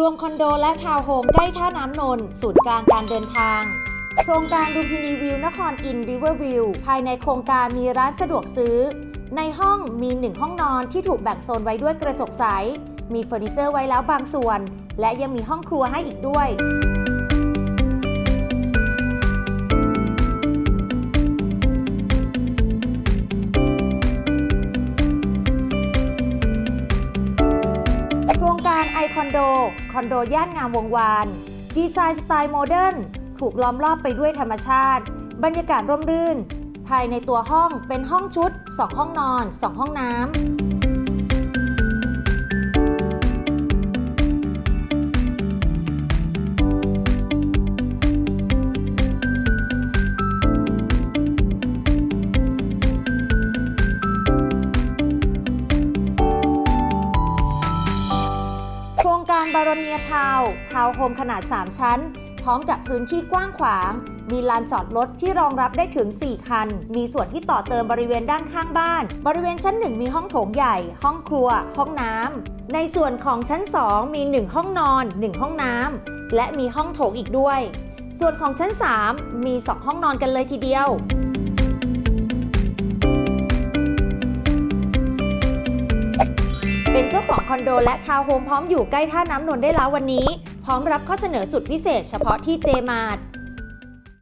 รวมคอนโดและทาวน์โฮมใกล้ท่าน้ำนนท์ศูนย์กลางการเดินทาง โครงการดุมพินีวิวนครอินริเวอร์วิวภายในโครงการมีร้านสะดวกซื้อ ในห้องมีหนึ่งห้องนอนที่ถูกแบ่งโซนไว้ด้วยกระจกใส มีเฟอร์นิเจอร์ไว้แล้วบางส่วน และยังมีห้องครัวให้อีกด้วย การไอคอนโด คอนโดย่านงามวงวาน ดีไซน์สไตล์โมเดิร์น ถูกล้อมรอบไปด้วยธรรมชาติ บรรยากาศร่มรื่น ภายในตัวห้องเป็นห้องชุด 2 ห้องนอน 2 ห้องน้ำารบารเนียทาวทาวโฮมขนาด 3 ชั้น พร้อมกับพื้นที่กว้างขวาง มีลานจอดรถที่รองรับได้ถึง 4 คัน มีส่วนที่ต่อเติมบริเวณด้านข้างบ้าน บริเวณชั้น 1 มีห้องโถงใหญ่ ห้องครัว ห้องน้ำในส่วนของชั้น 2 มี 1 ห้องนอน 1 ห้องน้ำและมีห้องโถงอีกด้วย ส่วนของชั้น 3 มี 2 ห้องนอนกันเลยทีเดียว จ้าของคอนโดและทาวน์โฮมพร้อมอยู่ใกล้ท่าน้ำนนท์ได้แล้ววันนี้ พร้อมรับข้อเสนอสุดพิเศษเฉพาะที่เจมาร์